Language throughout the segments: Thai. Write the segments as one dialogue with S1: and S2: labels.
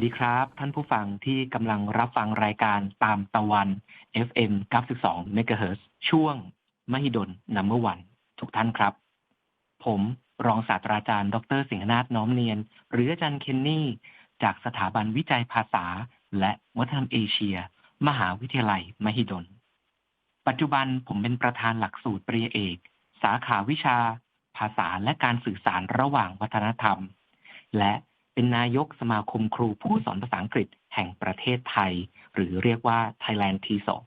S1: วัสดีครับ ท่านผู้ฟังที่กำลังรับฟังรายการตามตะวัน FM 92 MHz ช่วง มหิดลนัมเบอร์วันทุกท่านครับ ผมรองศาสตราจารย์ ดร สิงหนาถน้อมเนียน หรืออาจารย์เคนนี่ จากสถาบันวิจัยภาษา และวัฒนธรรมเอเชีย มหาวิทยาลัย มหิดล ปัจจุบันผมเป็นประธานหลักสูตรปริญญาเอก สาขาวิชา ภาษาและการสื่อสารระหว่างวัฒนธรรม และ เป็นนายกสมาคมครูผู้สอนภาษาอังกฤษแห่งประเทศไทย หรือเรียกว่า Thailand TESOL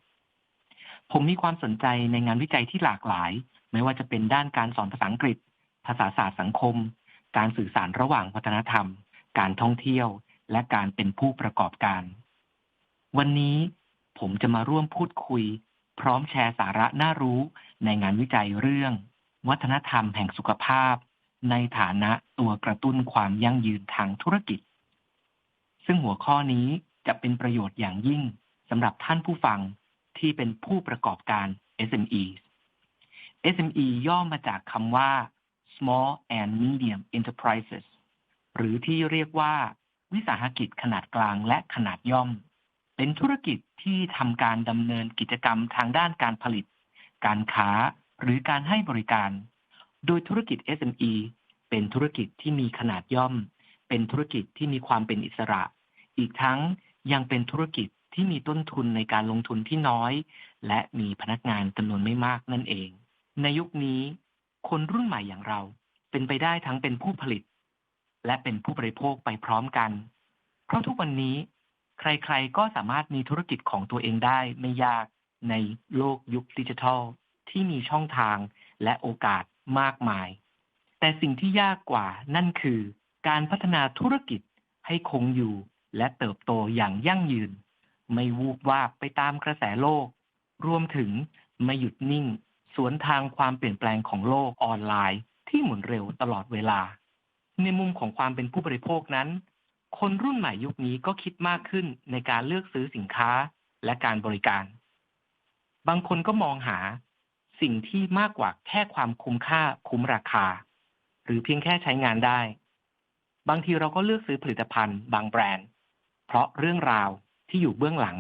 S1: ผมมีความสนใจในงานวิจัยที่หลากหลาย ไม่ว่าจะเป็นด้านการสอนภาษาอังกฤษ ภาษาศาสตร์สังคม การสื่อสารระหว่างวัฒนธรรม การท่องเที่ยว และการเป็นผู้ประกอบการ วันนี้ผมจะมาร่วมพูดคุย พร้อมแชร์สาระน่ารู้ในงานวิจัยเรื่อง วัฒนธรรมแห่งสุขภาพ ในฐานะตัวกระตุ้นความยั่งยืนทางธุรกิจ ซึ่งหัวข้อนี้จะเป็นประโยชน์อย่างยิ่งสำหรับท่านผู้ฟังที่เป็นผู้ประกอบการ SME SME ย่อมาจากคำว่า small and medium enterprises หรือที่เรียกว่า วิสาหกิจขนาดกลางและขนาดย่อม เป็นธุรกิจที่ทำการดำเนินกิจกรรมทางด้านการผลิต การค้า หรือการให้บริการ โดยธุรกิจ SME เป็นธุรกิจที่มีขนาดย่อม เป็นธุรกิจที่มีความเป็นอิสระ อีกทั้งยังเป็นธุรกิจที่มีต้นทุนในการลงทุนที่น้อย และมีพนักงานจำนวนไม่มากนั่นเอง ในยุคนี้ คนรุ่นใหม่อย่างเรา เป็นไปได้ทั้งเป็นผู้ผลิต และเป็นผู้บริโภคไปพร้อมกัน เพราะทุกวันนี้ ใครๆก็สามารถมีธุรกิจของตัวเองได้ไม่ยากในโลกยุคดิจิทัล ที่มีช่องทางและโอกาส มากมาย แต่สิ่งที่ยากกว่านั่นคือ การพัฒนาธุรกิจให้คงอยู่ และเติบโตอย่างยั่งยืน ไม่วูบวาบไปตามกระแสโลก รวมถึงไม่หยุดนิ่ง สวนทางความเปลี่ยนแปลงของโลกออนไลน์ ที่หมุนเร็วตลอดเวลา ในมุมของความเป็นผู้บริโภคนั้น คนรุ่นใหม่ยุคนี้ก็คิดมากขึ้นในการเลือกซื้อสินค้าและการบริการ บางคนก็มองหา สิ่งที่มากกว่าแค่ความคุ้มค่าคุ้มราคา หรือเพียงแค่ใช้งานได้ บางทีเราก็เลือกซื้อผลิตภัณฑ์ บางแบรนด์ เพราะเรื่องราวที่อยู่เบื้องหลัง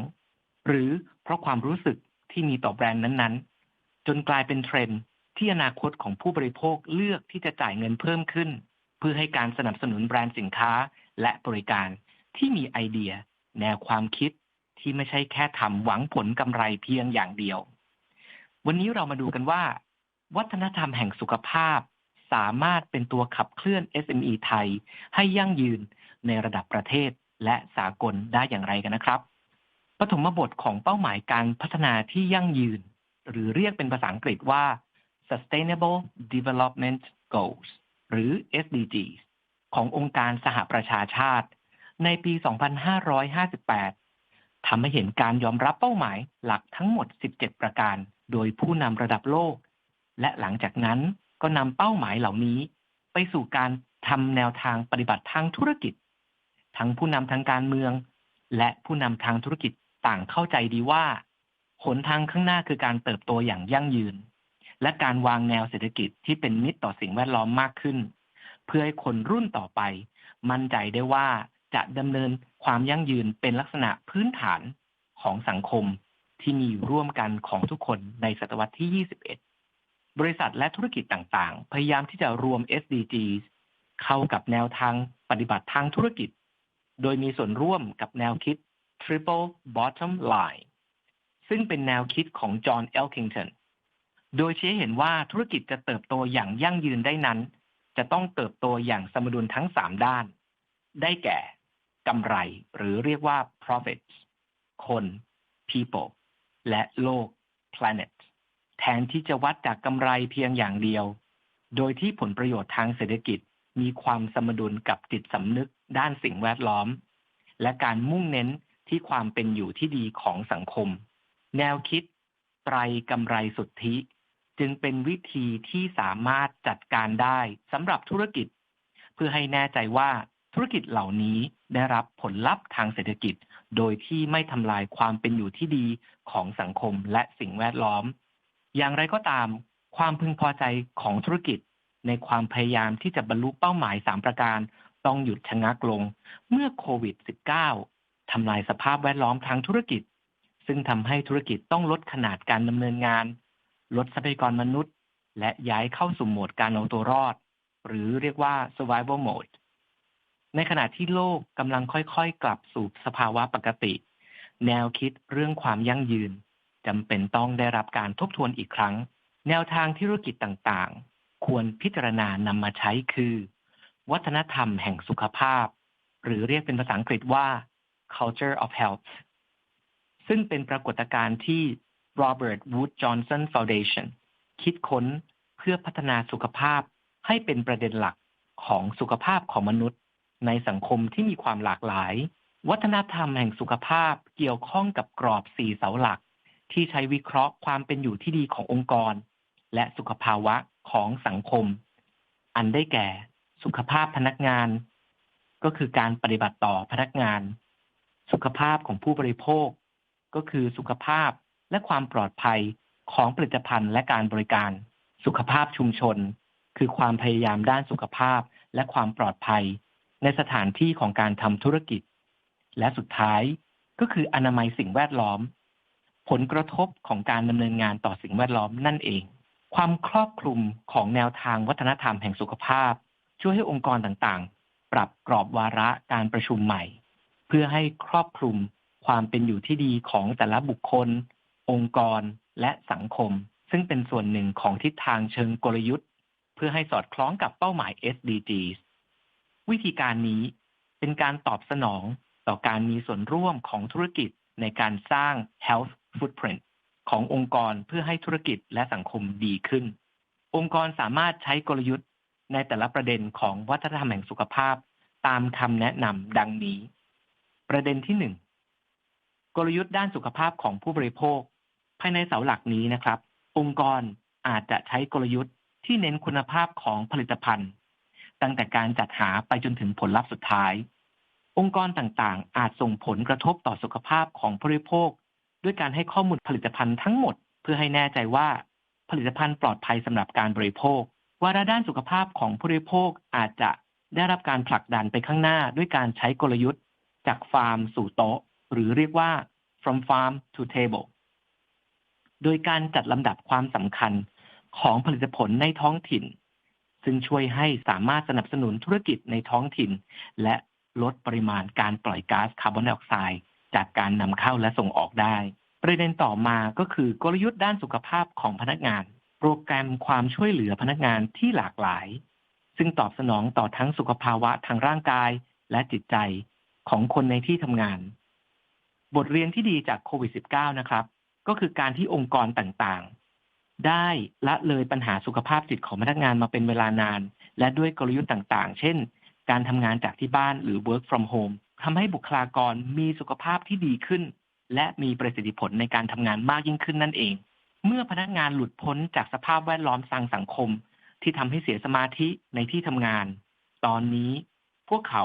S1: หรือเพราะความรู้สึกที่มีต่อแบรนด์นั้นๆ จนกลายเป็นเทรนด์ที่อนาคตของผู้บริโภคเลือกที่จะจ่ายเงินเพิ่มขึ้น เพื่อให้การสนับสนุนแบรนด์สินค้าและบริการที่มีไอเดีย แนวความคิดที่ไม่ใช่แค่ทำหวังผลกำไรเพียงอย่างเดียว วันนี้เรามาดูกันว่า วัฒนธรรมแห่งสุขภาพ สามารถเป็นตัวขับเคลื่อน SME ไทย ให้ยั่งยืนในระดับประเทศและสากลได้อย่างไรกันนะครับ ปฐมบทของเป้าหมายการพัฒนาที่ยั่งยืน หรือเรียกเป็นภาษาอังกฤษว่า Sustainable Development Goals หรือ SDGs ขององค์การสหประชาชาติ ในปี 2558ทำให้เห็นการยอมรับเป้าหมายหลักทั้งหมด 17 ประการ โดยผู้นำระดับโลก และหลังจากนั้นก็นำเป้าหมายเหล่านี้ ไปสู่การทำแนวทางปฏิบัติทางธุรกิจ ทั้งผู้นำทางการเมือง และผู้นำทางธุรกิจต่างเข้าใจดีว่าหนทางข้างหน้าคือการเติบโตอย่างยั่งยืน และการวางแนวเศรษฐกิจที่เป็นมิตรต่อสิ่งแวดล้อมมากขึ้น เพื่อให้คนรุ่นต่อไป มั่นใจได้ว่าจะดำเนินความยั่งยืนเป็นลักษณะพื้นฐานของสังคม ที่มีอยู่ร่วมกันของทุกคนในศตวรรษที่ 21 บริษัทและธุรกิจต่างๆ พยายามที่จะรวม SDGs เข้ากับแนวทางปฏิบัติทางธุรกิจ โดยมีส่วนร่วมกับแนวคิด Triple Bottom Line ซึ่งเป็นแนวคิดของจอห์นเอลคิงตันโดยชี้เห็นว่าธุรกิจจะเติบโตอย่างยั่งยืนได้นั้น จะต้องเติบโตอย่างสมดุลทั้ง3ด้าน ได้แก่กำไรหรือเรียกว่า profits คน people และโลก planet แทนที่จะวัดจากกำไรเพียงอย่างเดียว โดยที่ผลประโยชน์ทางเศรษฐกิจมีความสมดุลกับจิตสำนึกด้านสิ่งแวดล้อม และการมุ่งเน้นที่ความเป็นอยู่ที่ดีของสังคม แนวคิด ไตรกำไรสุทธิ จึงเป็นวิธีที่สามารถจัดการได้สำหรับธุรกิจ เพื่อให้แน่ใจว่าธุรกิจเหล่านี้ได้รับผลลัพธ์ทางเศรษฐกิจ โดยที่ไม่ทำลายความเป็นอยู่ที่ดีของสังคมและสิ่งแวดล้อม อย่างไรก็ตาม ความพึงพอใจของธุรกิจ ในความพยายามที่จะบรรลุเป้าหมาย 3 ประการ ต้องหยุดชะงักลง เมื่อโควิด -19 ทำลายสภาพแวดล้อมทางธุรกิจ ซึ่งทำให้ธุรกิจต้องลดขนาดการดำเนินงาน ลดทรัพยากรมนุษย์ และย้ายเข้าสู่โหมดการเอาตัวรอด หรือเรียกว่า survival mode ในขณะที่โลกกำลังค่อยๆ กลับสู่สภาวะปกติ แนวคิดเรื่องความยั่งยืนจำเป็นต้องได้รับการทบทวนอีกครั้ง แนวทางธุรกิจต่างๆ ควรพิจารณานำมาใช้คือ วัฒนธรรมแห่งสุขภาพ หรือเรียกเป็นภาษาอังกฤษว่า culture of health ซึ่งเป็นปรากฏการณ์ที่ Robert Wood Johnson Foundation คิดค้นเพื่อพัฒนาสุขภาพให้เป็นประเด็นหลักของสุขภาพของมนุษย์ ในสังคมที่มีความหลากหลาย วัฒนธรรมแห่งสุขภาพเกี่ยวข้องกับกรอบสี่เสาหลัก ที่ใช้วิเคราะห์ความเป็นอยู่ที่ดีขององค์กร และสุขภาวะของสังคม อันได้แก่ สุขภาพพนักงาน ก็คือการปฏิบัติต่อพนักงาน สุขภาพของผู้บริโภค ก็คือสุขภาพและความปลอดภัยของผลิตภัณฑ์และการบริการ สุขภาพชุมชน คือความพยายามด้านสุขภาพและความปลอดภัย ในสถานที่ของการทำธุรกิจ และสุดท้ายก็คืออนามัยสิ่งแวดล้อม ผลกระทบของการดำเนินงานต่อสิ่งแวดล้อมนั่นเอง ความครอบคลุมของแนวทางวัฒนธรรมแห่งสุขภาพ ช่วยให้องค์กรต่างๆ ปรับกรอบวาระการประชุมใหม่ เพื่อให้ครอบคลุมความเป็นอยู่ที่ดีของแต่ละบุคคล องค์กรและสังคม ซึ่งเป็นส่วนหนึ่งของทิศทางเชิงกลยุทธ์ เพื่อให้สอดคล้องกับเป้าหมาย SDGs วิธีการนี้เป็นการตอบสนองต่อการมีส่วนร่วมของธุรกิจในการสร้าง health footprint ขององค์กรเพื่อให้ธุรกิจและสังคมดีขึ้น องค์กรสามารถใช้กลยุทธ์ในแต่ละประเด็นของวัฒนธรรมแห่งสุขภาพ ตามคำแนะนำดังนี้ ประเด็นที่หนึ่งกลยุทธ์ด้านสุขภาพของผู้บริโภค ภายในเสาหลักนี้นะครับ องค์กรอาจจะใช้กลยุทธ์ที่เน้นคุณภาพของผลิตภัณฑ์ ตั้งแต่การจัดหาไปจนถึงผลลัพธ์สุดท้าย องค์กรต่างๆ อาจส่งผลกระทบต่อสุขภาพของผู้บริโภค ด้วยการให้ข้อมูลผลิตภัณฑ์ทั้งหมด เพื่อให้แน่ใจว่าผลิตภัณฑ์ปลอดภัยสำหรับการบริโภควาระด้านสุขภาพของผู้บริโภคอาจจะได้รับการผลักดันไปข้างหน้าด้วยการใช้กลยุทธ์ จากฟาร์มสู่โต๊ะ หรือเรียกว่า from farm to table โดยการจัดลำดับความสำคัญของผลิตผลในท้องถิ่น ซึ่งช่วยให้สามารถสนับสนุนธุรกิจในท้องถิ่น และลดปริมาณการปล่อยก๊าซคาร์บอนไดออกไซด์จากการนำเข้าและส่งออกได้ ประเด็นต่อมาก็คือกลยุทธ์ด้านสุขภาพของพนักงาน โปรแกรมความช่วยเหลือพนักงานที่หลากหลาย ซึ่งตอบสนองต่อทั้งสุขภาวะทางร่างกายและจิตใจของคนในที่ทำงาน บทเรียนที่ดีจากโควิด -19 นะครับ ก็คือการที่องค์กรต่างๆ ได้ละเลยปัญหาสุขภาพจิตของพนักงานมาเป็นเวลานาน และด้วยกลยุทธ์ต่างๆ เช่น การทำงานจากที่บ้านหรือ work from home ทำให้บุคลากรมีสุขภาพที่ดีขึ้น และมีประสิทธิผลในการทำงานมากยิ่งขึ้นนั่นเอง เมื่อพนักงานหลุดพ้นจากสภาพแวดล้อมทางสังคม ที่ทำให้เสียสมาธิในที่ทำงาน ตอนนี้พวกเขา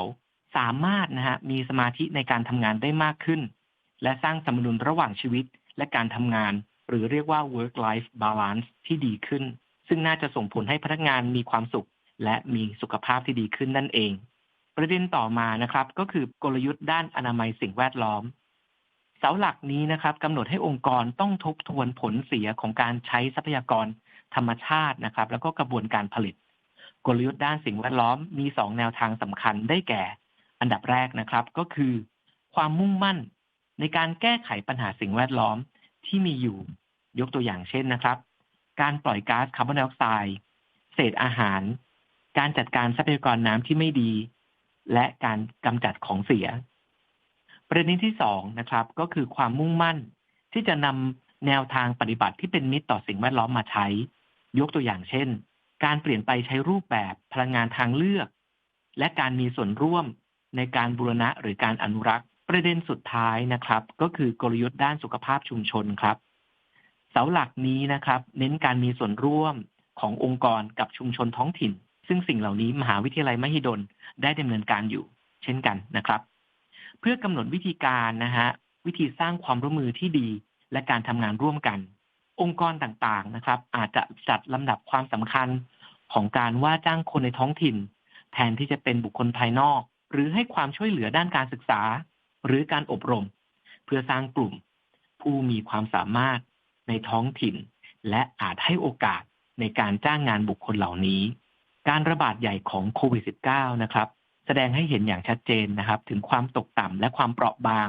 S1: สามารถนะฮะมีสมาธิในการทำงานได้มากขึ้น และสร้างสมดุลระหว่างชีวิตและการทำงาน หรือเรียกว่า work life balance ที่ดีขึ้น ซึ่งน่าจะส่งผลให้พนักงานมีความสุข และมีสุขภาพที่ดีขึ้นนั่นเอง ประเด็นต่อมานะครับ ก็คือกลยุทธ์ด้านอนามัยสิ่งแวดล้อม เสาหลักนี้นะครับกำหนดให้องค์กรต้องทบทวนผลเสียของการใช้ทรัพยากรธรรมชาตินะครับ แล้วก็กระบวนการผลิต กลยุทธ์ด้านสิ่งแวดล้อมมี2แนวทางสำคัญได้แก่ อันดับแรกนะครับก็คือ ความมุ่งมั่นในการแก้ไขปัญหาสิ่งแวดล้อม ที่มีอยู่ ยกตัวอย่างเช่นนะครับ การปล่อยก๊าซคาร์บอนไดออกไซด์เศษอาหาร การจัดการทรัพยากรน้ำที่ไม่ดี และการกำจัดของเสีย ประเด็นที่สองนะครับ ก็คือความมุ่งมั่นที่จะนำแนวทางปฏิบัติที่เป็นมิตรต่อสิ่งแวดล้อมมาใช้ ยกตัวอย่างเช่น การเปลี่ยนไปใช้รูปแบบพลังงานทางเลือก และการมีส่วนร่วมในการบูรณะหรือการอนุรักษ์ ประเด็นสุดท้ายนะครับ ก็คือกลยุทธ์ด้านสุขภาพชุมชนครับ เสาหลักนี้นะครับ เน้นการมีส่วนร่วมขององค์กรกับชุมชนท้องถิ่น ซึ่งสิ่งเหล่านี้มหาวิทยาลัยมหิดลได้ดำเนินการอยู่ เช่นกันนะครับ เพื่อกำหนดวิธีการนะฮะวิธีสร้างความร่วมมือที่ดี และการทำงานร่วมกัน องค์กรต่างๆนะครับ อาจจะจัดลำดับความสำคัญของการว่าจ้างคนในท้องถิ่น แทนที่จะเป็นบุคคลภายนอก หรือให้ความช่วยเหลือด้านการศึกษา หรือการอบรม เพื่อสร้างกลุ่ม ผู้มีความสามารถในท้องถิ่น และอาจให้โอกาสในการจ้างงานบุคคลเหล่านี้ การระบาดใหญ่ของโควิด -19 นะครับ แสดงให้เห็นอย่างชัดเจนนะครับ ถึงความตกต่ำและความเปราะบาง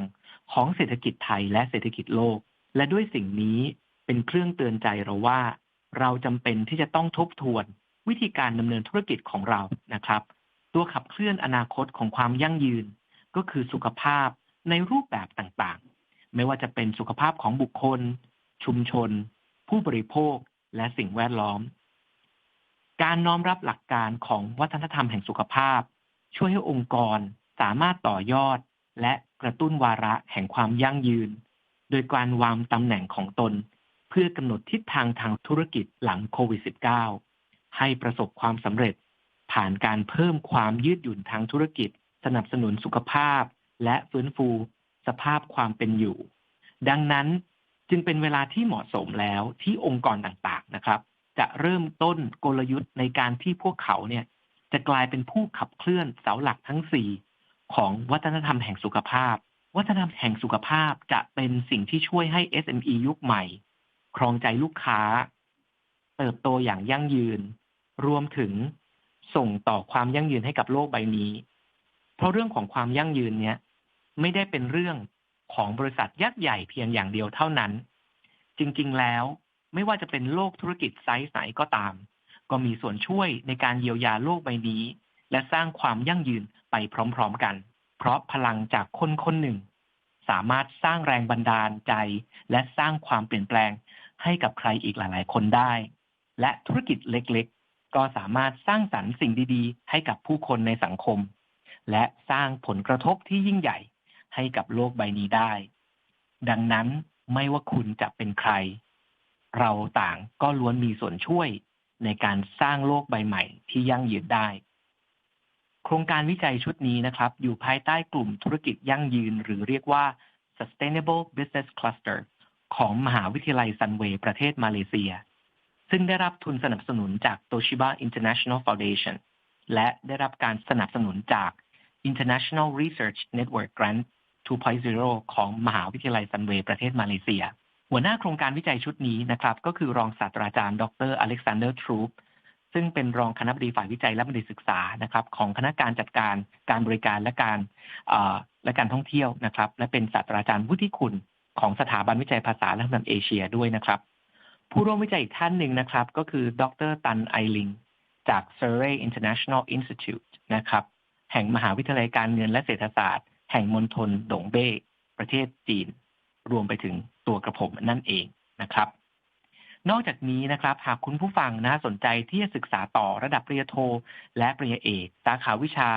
S1: ของเศรษฐกิจไทยและเศรษฐกิจโลก และด้วยสิ่งนี้เป็นเครื่องเตือนใจเราว่า เราจำเป็นที่จะต้องทบทวนวิธีการดำเนินธุรกิจของเรานะครับ ตัวขับเคลื่อนอนาคตของความยั่งยืน ก็คือสุขภาพในรูปแบบต่างๆ ไม่ว่าจะเป็นสุขภาพของบุคคล ชุมชน ผู้บริโภค และสิ่งแวดล้อม การน้อมรับหลักการของวัฒนธรรมแห่งสุขภาพ ช่วยให้องค์กรสามารถต่อยอด และกระตุ้นวาระแห่งความยั่งยืน โดยการวางตำแหน่งของตน เพื่อกำหนดทิศทางทางธุรกิจหลังโควิด -19 ให้ประสบความสำเร็จผ่านการเพิ่มความยืดหยุ่นทางธุรกิจ สนับสนุนสุขภาพ และฟื้นฟูสภาพความเป็นอยู่ ดังนั้นจึงเป็นเวลาที่เหมาะสมแล้วที่องค์กรต่างๆนะครับ จะเริ่มต้นกลยุทธ์ในการที่พวกเขาเนี่ย จะกลายเป็นผู้ขับเคลื่อนเสาหลักทั้ง4ของวัฒนธรรมแห่งสุขภาพ วัฒนธรรมแห่งสุขภาพจะเป็นสิ่งที่ช่วยให้ SME ยุคใหม่ ครองใจลูกค้า เติบโตอย่างยั่งยืน รวมถึงส่งต่อความยั่งยืนให้กับโลกใบนี้ เพราะเรื่องของความยั่งยืนเนี้ยไม่ได้เป็นเรื่องของบริษัทยักษ์ใหญ่เพียงอย่างเดียวเท่านั้น จริง ๆ แล้วไม่ว่าจะเป็นโลกธุรกิจไซส์ไหนก็ตาม ก็มีส่วนช่วยในการเยียวยาโลกใบนี้ และสร้างความยั่งยืนไปพร้อม ๆ กัน เพราะพลังจากคนคนหนึ่ง สามารถสร้างแรงบันดาลใจ และสร้างความเปลี่ยนแปลงให้กับใครอีกหลาย ๆ คนได้ และธุรกิจเล็ก ๆ ก็สามารถสร้างสรรค์สิ่งดี ๆ ให้กับผู้คนในสังคม และสร้างผลกระทบที่ยิ่งใหญ่ให้กับโลกใบนี้ได้ ดังนั้นไม่ว่าคุณจะเป็นใคร เราต่างก็ล้วนมีส่วนช่วยในการสร้างโลกใบใหม่ที่ยั่งยืนได้ โครงการวิจัยชุดนี้นะครับ อยู่ภายใต้กลุ่มธุรกิจยั่งยืน หรือเรียกว่า Sustainable Business Cluster ของมหาวิทยาลัยซันเวย์ประเทศมาเลเซีย ซึ่งได้รับทุนสนับสนุนจาก Toshiba International Foundation และได้รับการสนับสนุนจาก International Research Network Grant 2.0 ของมหาวิทยาลัยซันเวย์ประเทศมาเลเซีย หัวหน้าโครงการวิจัยชุดนี้นะครับ ก็คือรองศาสตราจารย์ ดรอเล็กซานเดอร์ทรูปซึ่งเป็นรองคณะบดีฝ่ายวิจัยและบัณฑิตศึกษานะครับ ของคณะการจัดการการบริการและการและการท่องเที่ยวนะครับ และเป็นศาสตราจารย์วุฒิคุณของสถาบันวิจัยภาษาและนธรรมเอเชียด้วยนะครับ ผู้ร่วมวิจัยอีกท่านหนึ่งนะครับ ก็คือ ดรตันไอลิง จาก Surrey International Institute นะครับ แห่งมหาวิทยาลัยการเงินและเศรษฐศาสตร์ แห่งมณฑลดงเบ้ประเทศจีน รวมไปถึงตัวกระผมนั่นเองนะครับ นอกจากนี้นะครับ หากคุณผู้ฟังนะสนใจที่จะศึกษาต่อระดับปริญญาโท และปริญญาเอก สาขาวิชา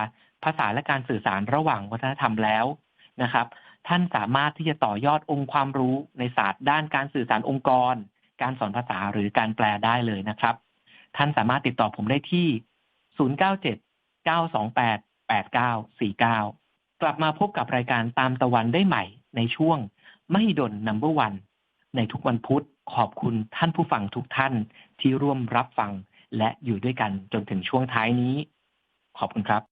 S1: ภาษาและการสื่อสารระหว่างวัฒนธรรมแล้วนะครับ ท่านสามารถที่จะต่อยอดองค์ความรู้ในศาสตร์ด้านการสื่อสารองค์กร การสอนภาษาหรือการแปลได้เลยนะครับ ท่านสามารถติดต่อผมได้ที่ 097 928 8949 กลับมาพบกับรายการตามตะวันได้ใหม่ในช่วงไม่ดนนัมเบอร์วันในทุกวันพุธขอบคุณท่านผู้ฟังทุกท่านที่ร่วมรับฟัง และอยู่ด้วยกันจนถึงช่วงท้ายนี้ ขอบคุณครับ